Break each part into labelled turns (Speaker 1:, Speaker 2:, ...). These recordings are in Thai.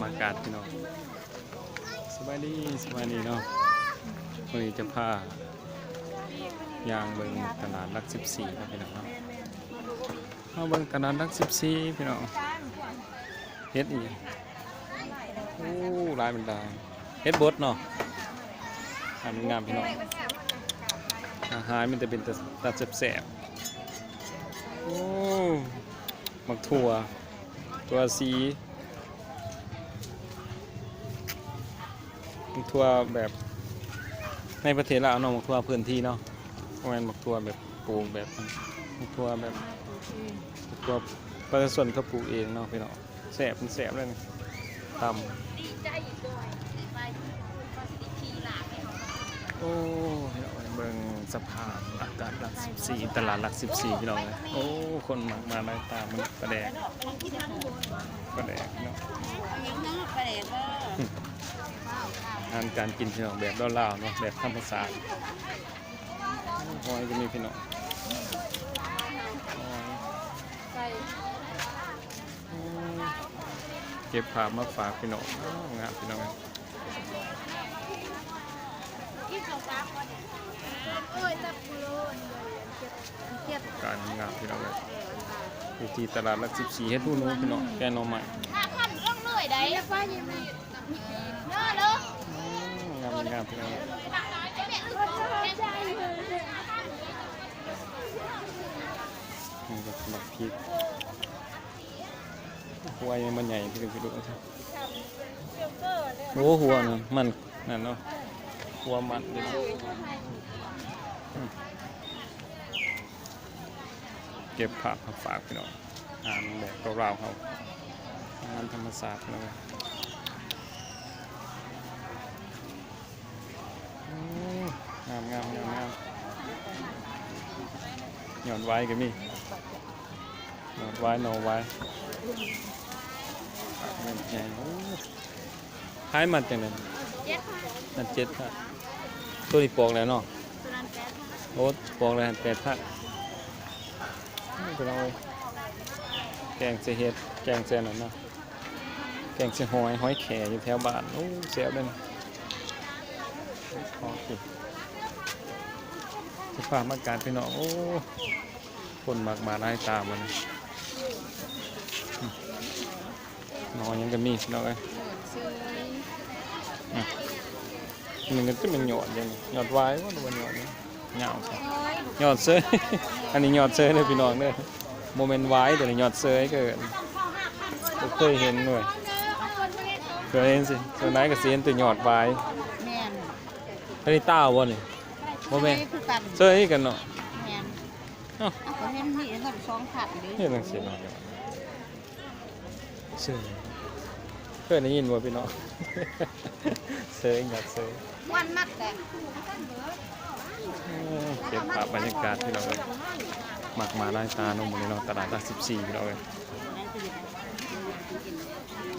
Speaker 1: พอากาศพี่น้องสบายดีสบายดีเนาะวันนี้จะพายางเบิงตลาดรัก14ครับพี่น้องเนาะมาเบิงตลาดรัก14พี่น้องเฮ็ดอีกโอ้ลายเป็นลาเฮ็ดบดเนาะงามงามพี่น้องอาหารมันจะเป็นตะตาแสบๆโอ้หมักถั่วตัวสีหมั กถั่วแบบในประเทศลาวเนาะหมักถั่วพื้นที่เนาะเพราะงั้นหมักถั่วแบบปลูกแบบหมักถั่วแบบหมักถั่วประชาชนเขาปลูกเองเนาะพี่น้องแสบมันแสบเลยนี่ตำ
Speaker 2: ดีใจอีกด้วยไปก็สิทีหลาไปเอา
Speaker 1: โอ้พี่น้องเบิ่งสภาพอากาศหลัก14ตลาดหลัก14พี่น้องเลยโอ้คนมามาไล่ตามมันประแดกประแดกเนาะ
Speaker 2: ยังนั่งไปเลยก็
Speaker 1: อาหารการกินพี่น้องแบบลาวๆเนาะแบบธรรมศาสตร์หอยก็มีพี่น้องเก็บภาพมาฝากพี่น้องงามพี่น้องเอ้ย
Speaker 2: ที่สองานโอ้ยจับกูโลนเก็บ
Speaker 1: การงามพี่น้องเลยอยู่ที่ตลาดหลัก14เฮ็ดผู้นู้นพี่น้องแกงหน่อไม้
Speaker 2: ห้าพันต้องเหนื่อยได้ป้ายิ้มเนาะเนาะ
Speaker 1: อื มงามงามพี่น้องเอ้ย
Speaker 2: ใจเลย
Speaker 1: นี่ก็สมักพริกหัวยังมันใหญ่พี่ดูพี่ดูใช่โอ้หัวนั่นมันนั่นเนาะหัวมันเดี๋ยเก็บผักมาฝากพี่น้องอ่านแบบเราๆเขางานธรรมศาสตร์เลยอืม งามงามงามงามหย่อนไว้ก็มีหนอดไว้นอไว้มันใหญ่ท้ายมันจังเลย
Speaker 2: เจ็ดพัน
Speaker 1: นั่นเจ็ดพันตัวนี้ปอกแล้วเนาะโอ้ปอกแล้วแปดพันนี่เป็เอาไว้แกงเสียเฮ็ดแกงเสนั่นเนะแกงเสียหอยหอยแข่อยู่แถวบ้านโอ้เสียเลยนขอกิน สภาพอากาศพี่น้องโอ้คนมากมาไล่ตามมันนะนอนยังกันมีพี่น้องเอ้ยมันก็จะเป็นหยอดอยังนี้หยอดไว้ว่าดูว่าหยอดนี่เหงาใช่หยอดเซยอันนี้หยอดเซยเลยพี่น้องเด้อโมเมนต์ไว้แต่นี่หยอดเซยเกิดบ่เคยเห็นหน่วยเคยเห็นสิส่วนไหนก็เสียนแต่หยอดไว้
Speaker 2: แม่น
Speaker 1: อันนี้ต้าวบ่นี่ บ่แม่น
Speaker 2: คือกัน
Speaker 1: เซยกันเนาะ
Speaker 2: แม่น
Speaker 1: เอ้า
Speaker 2: เอาคนเห็นนี่ก็สองขัดหรือ
Speaker 1: เห็นจังซี่เนาะเซยเคยได้ยินบ่พี่น้องเซยหยอดเซย
Speaker 2: วันมัดแต่
Speaker 1: เก็บภาพบรรยากาศที่เราเลยหมักมาไล่ตาโนมในเราตลาดรัก14ที่เราเลย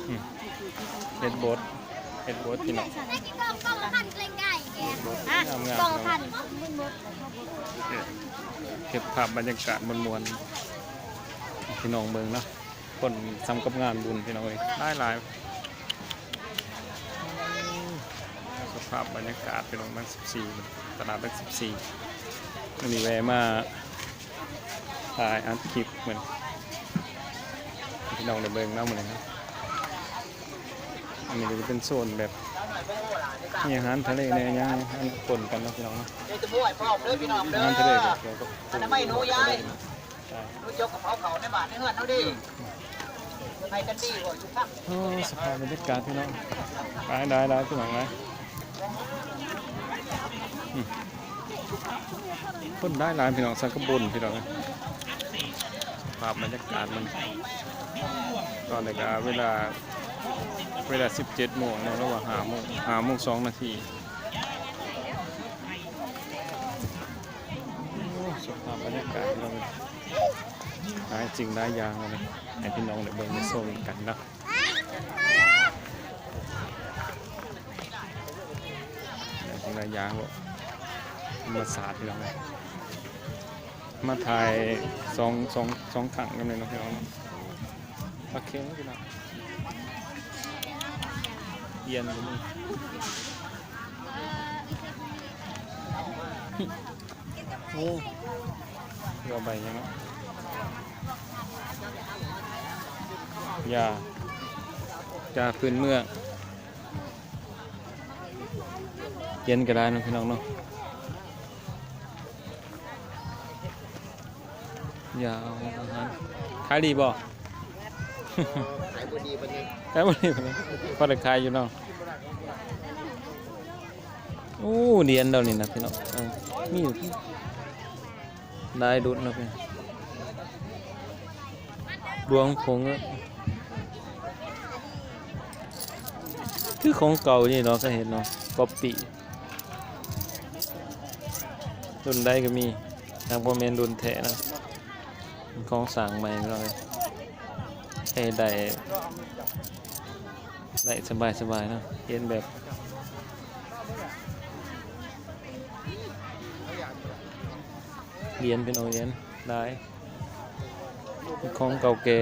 Speaker 1: อืมเฮ็ดโบดเฮ็ดโบดที่เนาะ
Speaker 2: ได้กินกล่องกล่องละพันเกรงไก่แก
Speaker 1: งามงาม
Speaker 2: กล่องพัน
Speaker 1: เก็บภาพบรรยากาศมวลๆพี่น้องเมืองเนาะคนทำกับงานบุญพี่น้องเลยหลายหลายสภาพบรรยากาศพี่น้องรัก14ตลาดรัก14วันนี้แวะมาถ่ายอัดคลิปเหมือนพี่น้องในเบิงเนาะเหมือนกันอันนี้ก็จะเป็นโซนแบบ มีอาหารทะเลในย่างอันปนกันเนาะพี่น้องเนาะ
Speaker 3: เดี๋ยวจะบ้วยพร้อมเด้อพี่น้อง
Speaker 1: อา
Speaker 3: เด้อ
Speaker 1: หารทะเลแบบเกี่ยวกับ
Speaker 3: อันนั้นไม่หนูยาย
Speaker 1: ใช่
Speaker 3: หนูจกกับเขาเขาในบ้านในเฮือนเขาดิให้กันดีกว่าทุกท่าน
Speaker 1: โอ้สภาพบรรยากาศพี่น้องได้ได้ได้พี่น้องนะอืมคนได้หลายพี่น้องสังกบุญพี่น้องนะสภาพบรรยากาศมันตอนนี้ก็เวลา เวลา 17โมงเนาะระหว่าง5โมง5โมง2นาทีโอ้สภาพบรรยากาศเราหลายจริงหลายอย่างเลยให้พี่น้องได้เบิ่งได้ชมกันเนาะจริงหลายอย่างบ่มาศาสตร์พี่น้องเลยมาถ่ายสองสองสองถังกันเลยเนาะพี่น้องเนาะโอเคนะพี่น้อง เรียนก็มีโอ้เรือใบยังเนาะยายาพื้นเมืองเย็นก็ได้เนาะพี่น้องเนาะยาเอาอาหารขายดีบ่
Speaker 3: ขายบ่ดีบ่ดี
Speaker 1: ขายบ่ดีบ่เนี่ยพอได้ขายอยู่เนาะโอ้เดียนเดานี่นะพี่น้องเออมีอยู่ที่ได้ดุดเนาะพี่ดวงผงอะคือของเก่านี่เนาะก็เห็นเนาะก๊อปปี้รุ่นใดก็มีทางบ่แม่นรุ่นแท้นะ ของสั่งใหม่เลย ให้ได้ได้สบายสบายเนาะเย็นแบบเรียนเป็นโอเรียนได้ของเก่าแก่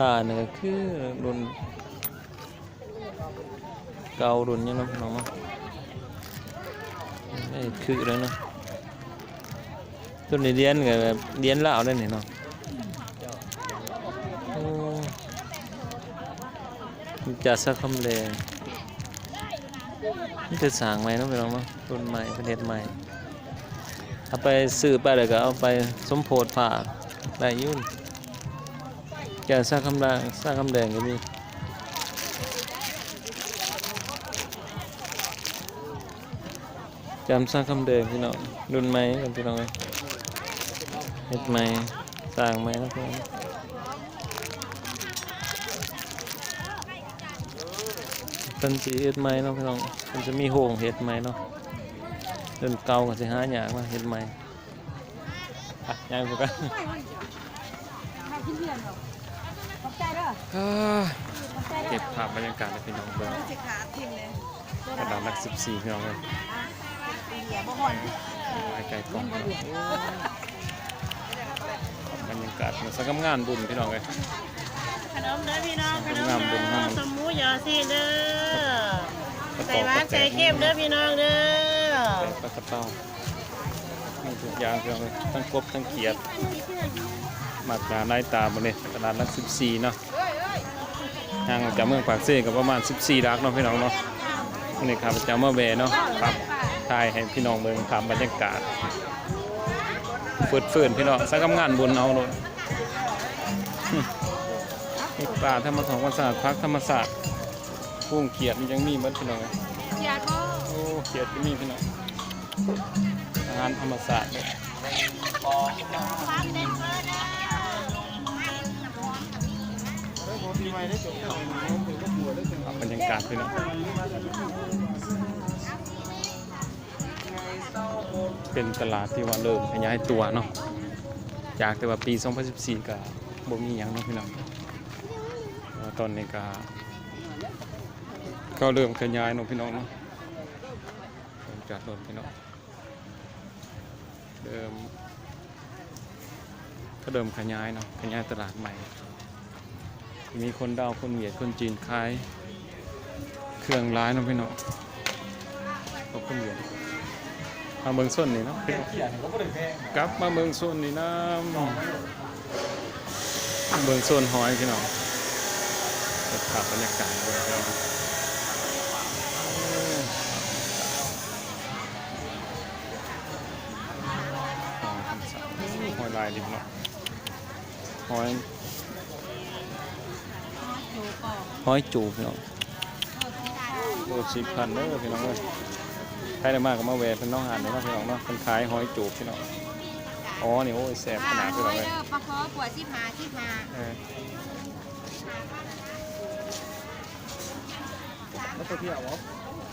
Speaker 1: อ่าเนี่ยก็คือรุ่นเก่ารุ่นยังนาะพี่น้องนี่คือแล้วเนาะตัวนี้เรียนก็แบเรียนเล่าได้นี่เนาะ จะสักคำแรงนี่คือสางใหม่นาะพี่น้องเนาะรุ่นใหม่ประเทศใหม่เอาไปซื้อไปเลยก็เอาไปสมโพธิฝากได้ยุ่นแกะสักคำแรงสักคำแดงก็มีจำสักคำแดงพี่น้องรุ่นใหม่กันพี่น้องเอ้ยเฮ็ดใหม่สร้างใหมนะพี่น้อ งเป็นสีเฮ็ดไหมเนาะพี่น้องมันจะมีโห่งเฮ็ดไหมเนาะเดินเก่าก็สิหาหยากมาเฮ็ดไหมอะยางพวกกันอ่าเก็บภาพบรรยากาศให้พี่น้องเบิ่ง
Speaker 2: สิขาทิมเลย
Speaker 1: กระดานหลัก14พี่น้องเลย
Speaker 2: เหี้ยบ่ห่อน
Speaker 1: ไว้ไกลกล้องพี่น้องบรรยากาศมันสักงานบุญพี่น้องเลย
Speaker 4: ขนมเด้อพี่น้องขนม
Speaker 1: งามบุญงาม
Speaker 4: สมหมูหยอซีเด้อก
Speaker 1: ระ
Speaker 4: ใส่
Speaker 1: เป๋า
Speaker 4: หวานใส่เข้มเด้อพี่น้องเด้อ
Speaker 1: ใส่ปลากระเป๋ามีทุกอย่างพี่น้องเลยทั้งกบทั้งเขียดมาตราไล่ตามมาเลยตลาดรัก14เนาะหางจากเมืองปากเซ่ก็ประมาณ 14ลักเนาะพี่น้องเนาะนี่ครับจะมาแวะเนาะครับถ่ายให้พี่น้องเบิ่งตามบรรยากาศฟืดๆพี่น้องสักกำงานบุญเอาเลยนี่ป่าธรรมศาสตร์ธรรมศาสตร์พักธรรมศาสตร์ พุ่งเขียดนี่ยังมีมือนพี่น้องเลย
Speaker 2: เสียดก็
Speaker 1: โอ้เขียดก็มีพี่น้องอาหารธรรมศาสตร์เนี่ย
Speaker 2: ความเด็ดเบอร์นะ
Speaker 1: บรรยากาศพี่น้องเป็นตลาดที่ว่าเริ่มขยายตัวเนาะจากแต่ว่าปี 2014ก็บ่มีหยังเนาะพี่น้องตอนนี้ก็ ก็เริ่มขยายเนาะพี่น้องเนาะเริ่มจัดรถพี่น้องเริ่มก็เริ่มขยายเนาะขยายตลาดใหม่ มีคนดาวคนเวียดคนจีนขายเครื่องร้ายเนาะพี่น้องขอบคุณเวียดมาเมืองส้นนี่เนาะกลับมาเมืองส้นนี่นะเมืองส้นหอยพี่น้องจะขับบรรยากาศเลยพี่น้อ ลายดิบเนาะหอยหอยจูบพี่น้องโลสิบพันเด้อพี่น้องเอ้ยใครได้มากก็มาแวะเป็นน้องหานเนาะพี่น้องเนาะเป็นขายหอยจูบพี่น้องอ๋อนี่โอ้ยแสบขนาดพี่น้องเลย
Speaker 2: ปลาคอปวดที่หาที่หา
Speaker 1: เออ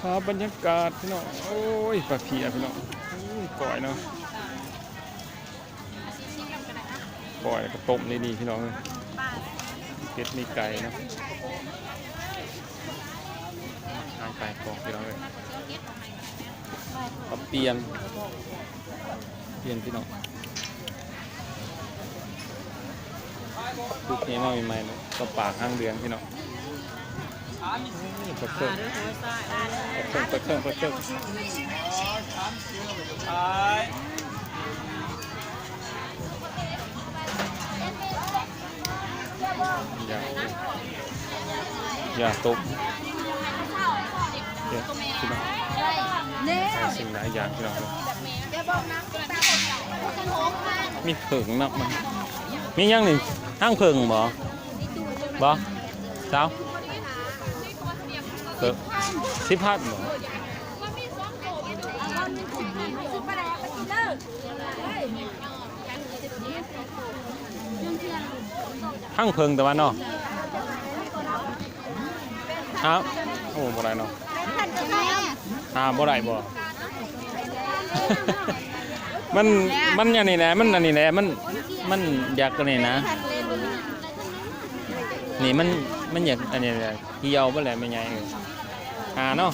Speaker 1: ครับบรรยากาศพี่น้องโอ้ยปลาเพียพี่น้องอุ้ยก่อยเนาะ ก่อยกระต้มนี่ดีพี่น้องเลยเก็ดมีไก่นะทางไก่กรอกพี่น้องเลยก็เปลี่ยน เปลี่ยนพี่น้องคือนี้มาใหม่ๆเนาะก็ปากห้างเดือนพี่น้องปลาเครื่องปลาเครื่องปลาเครื่องปลาเครื่อง อย่าตกเดี๋ยวพี่น้อง
Speaker 2: เน่
Speaker 1: หาสิ่งหลายอย่างพี่น้องเลย
Speaker 2: อย่าบอกนะตาบอกกันโหงค่ะ
Speaker 1: มีเผิงเนาะมันมียังหนึ่งห้างเผิงบ่บ่เจ้าเผิงสิพัดบ่ห้างเพิงแต่ว่าเนาะ ครับ โอ้บ่ได้เนาะหาบ่ได้บ่ มัน มันอย่างนี้แหละ มันอันนี้แหละ มัน มันอยากกันนี่นะ นี่มัน มันอยากอันนี้แหละเหี่ยวบ่แหละไม่ใหญ่เออหาเนาะ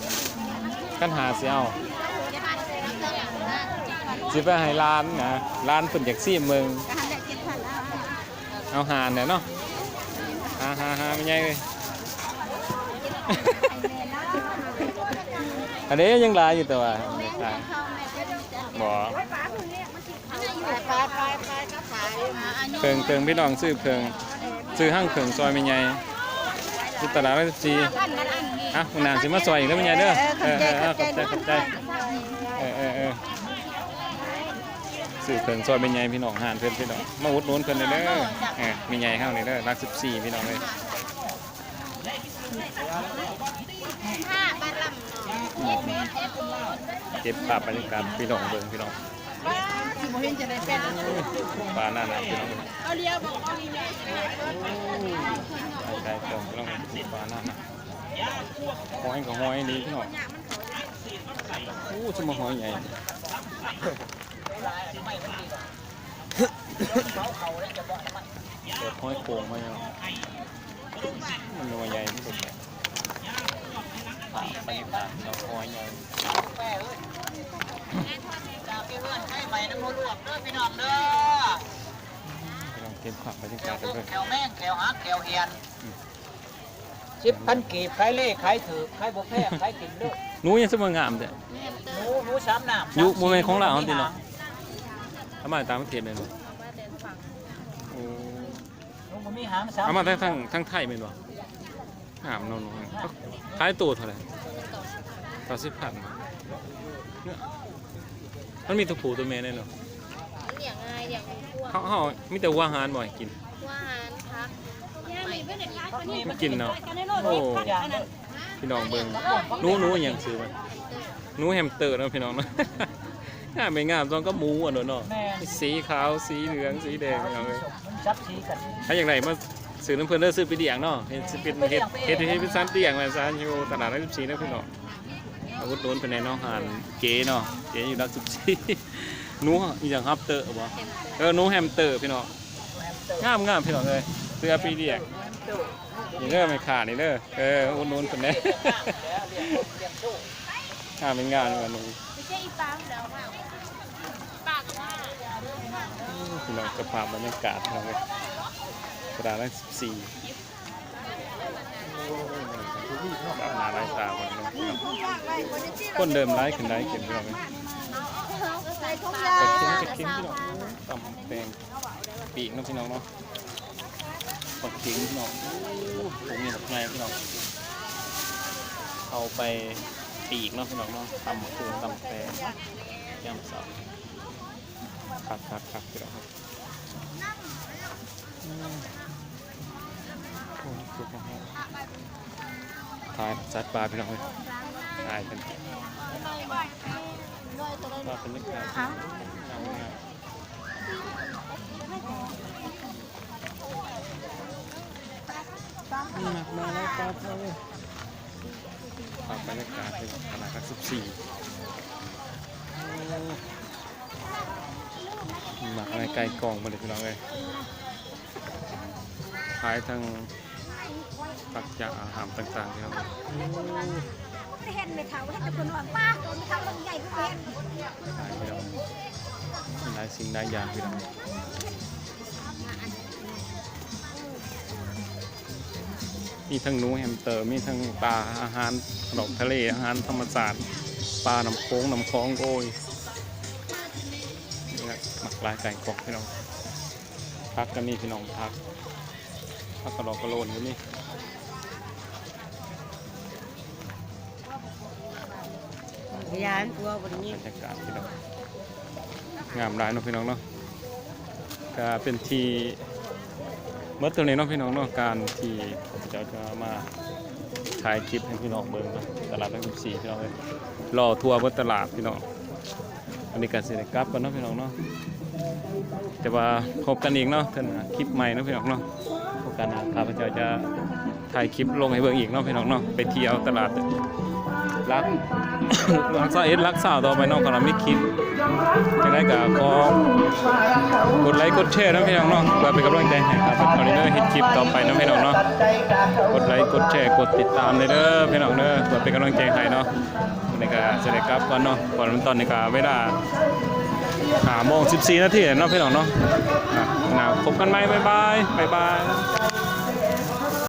Speaker 1: กันหาสิเอาสิไปให้ร้านนะร้านเพิ่นอยากซีมเมืองเอาหานเนี่ยเนาะหาหาหาไม่ใช่เลย อันนี้ยังหลายอยู่แต่ว่าไม่ขายบ่
Speaker 2: ไปไปไปก็ขาย
Speaker 1: เพิงเพิงพี่น้องซื้อเพิงซื้อห้างเพิงซอยไม่ใหญ่ที่ตลาดรัชจีอะคุณนางสิมาซอยอีกแล้วไม่ใหญ่เด้อเออเออเออขอบใจขอบใจเออเออเออซื้อเพิงซอยไม่ใหญ่พี่น้องหานเพิ่นพี่น้องมาอุดหนุนเพิ่นเลยเด้อเออไม่ใหญ่เฮานี่เด้อรัก14พี่น้องเอ้ย
Speaker 2: ห้าบ้านลำ
Speaker 1: เก็บภาพบรรยากาศพี่น้องเบิ่งพี่น้อง
Speaker 4: สิบ่เห็นจะได้เป็น
Speaker 1: ปลาหน้าหนาวพี่น้อง
Speaker 4: เอาเลี้ยวบอกเอาเลีย
Speaker 1: ใช่ๆเติมพี่น้องปลาหน้าหนาวหอยกับหอยนี้พี่น้องโอ้สมหอยใหญ่เปิดหอยโขงมาเนาะ มันตัวใหญ่ที่สุดเลยภาพบรรยากาศเราหอยใหญ่
Speaker 3: แม่เอ้ยจากพี่เพื่อนให้ใบน้ำมันลวกเด้อพี่น้องเด้อ
Speaker 1: พี่น้องเก็บภาพบรรยา
Speaker 3: แข
Speaker 1: กาวศกัน
Speaker 3: กุ๊
Speaker 1: เล
Speaker 3: ก
Speaker 1: ย
Speaker 3: แขวแม่งแขวฮักแขวเฮียนสิบพันกีบขายเล่ขายถือขายบุฟเฟ่ขายกินเด้อ
Speaker 1: หนูยังสมงามแต่
Speaker 3: หนูหนูสามน้ำ
Speaker 1: ยุคโมเมนต์ของเราติเนาะทำไมตามประเทศเลยเนาะ โอ้
Speaker 3: หนูบ่มีหางสาม
Speaker 1: เอามาทั้งทั้งทั้งไทยเป็นบ่งามเนาะเขาขายตัวเท่าไหร่ต่อสิบพันเนี่ยมันมีตัวผู้ตัวแม่เลยเนาะ
Speaker 2: อย่างไงอย่างพวก
Speaker 1: เขาเขามีแต่วัวหารบ่ให้กิน
Speaker 2: ว่าหารพักไม่ไม่ได้ขายคนนี้
Speaker 1: ไม่กินเนาะ โอ้
Speaker 3: อย่างเด้อ
Speaker 1: พี่น้องเบิ่งหนูหนูอหยังซื้อมันหนูแฮมสเตอร์เนาะพี่น้องเนาะ งามไม่งามต้องก็หมูอะเนาะเนาะ
Speaker 3: แม่
Speaker 1: สีขาวสีเหลืองสีแดงเอาเลย
Speaker 3: มันซับซีกัน
Speaker 1: ถ้าอย่างไรมาซื้อน้ำเพลินเลือซื้อไปเดียงเนาะเฮ็ดสิเป็นเฮ็ดเฮ็ดเฮ็ดเป็นซันเดียงมาซานอยู่ตลาดรักสิบสี่นะพี่น้องอาวุธโดนเป็นในเนาะหานเก๋เนาะเก๋อยู่รักสิบสี่หนูอีหยังฮับเตอร์บ่เออหนูแฮมสเตอร์พี่น้องงามงามพี่น้องเลยเสื้อปีเดียงนี่เด้อไม่ขาดนี่เด้อเอออุดหนุนเป็นแน่งามเป็นงานว่าหนู
Speaker 2: ไม่ใช่อีปามแล้วว่าปากว่า
Speaker 1: พี่น้องสภาพบรรยากาศพี่น้องเลยตลาดรักสิบสี่แบบหนาหลายตาหมดเลยพี่น้คนเดิมไร้ขึ้นไร้ายขึ้นพี่น้อง
Speaker 2: ใส่ถุง
Speaker 1: ไป
Speaker 2: ยา
Speaker 1: กินไปกินพี่น้องต่ำแตงปีกเนาะพี่น้องเนาะปักขิงพี่น้องผมมีแบบไงพี่น้องเอาไปปีกเนาะพี่น้องเนาะตำคูนตำแตงยำสับ คักคักคักพี่น้องครับอืมโอ้ยสุดมากถ่ายสัตว์ปลาพี่น้องเลยถ่ายกันว่าเป็นนักการงามงามหนักมาแล้วครับเลยภาพบรรยากาศเป็นขนาดสิบสี่ หมักอะไรไก่กล่องมาเลยพี่น้องเลยขายทั้งปักยาอาหารต่างๆที่เรา
Speaker 2: เห็นไหมเขาให้แต่คนหวังป้าคนเขาลงใหญ่ก็เห็น
Speaker 1: ขายพี่น้องมีหลายสิ่งหลายอย่างพี่น้องภมีทั้งหนูแฮมสเตอร์มีทั้งปลาอาหารดอกทะเลอาหารธรรมศาสตร์ปลาน้ำโค้งน้ำคลองโกยนี่ครับหมัก ลายไก่กอกพี่น้องพักก็มีพี่น้องพักพักกระดกกระโลนก็มี
Speaker 4: ยานตัวบนนี้
Speaker 1: บรรยากาศพี่น้องงามหลายเนาะพี่น้องเนาะก็เป็นทีเมื่อตัวนี้เนาะพี่น้องเนาะการที่เจ้าจะมาถ่ายคลิปให้พี่น้องเบิ่งเนาะตลาดทั้ง14พี่น้องเลยรอทัวร์เบิดตลาดพี่น้องอันนี้ก็สิได้กลับกันเนาะพี่น้องเนาะ แต่ว่าพบกันอีกเนาะท่านคลิปใหม่นะพี่น้องเนาะโอกาสหน้าข้าพเจ้าจะถ่ายคลิปลงให้เบิ่งอีกเนาะพี่น้องเนาะไปเที่ยวตลาดรักรักษาเอ็ดรักษาต่อไปเน้องกำลังไม่คิดจะได้กับก็กดไลค์กดแชร์นะพี่น้องเนาะเพื่อเป็นกำลังใจให้ครับตอนนี้เด้อเฮ็ดคลิปต่อไปนะพี่น้องเนาะกดไลค์กดแชร์กดติดตามเลยเด้อพี่น้องเด้อเพื่อเป็นกำลังใจให้เนาะวันก็จะได้กลับก่อนเนาะก่อนตอนในี้ก็เวลา หาโมง14นาทีเนาะพี่น้องเนาะอะนะพบกันใหม่บ๊ายบายบ๊ายบาย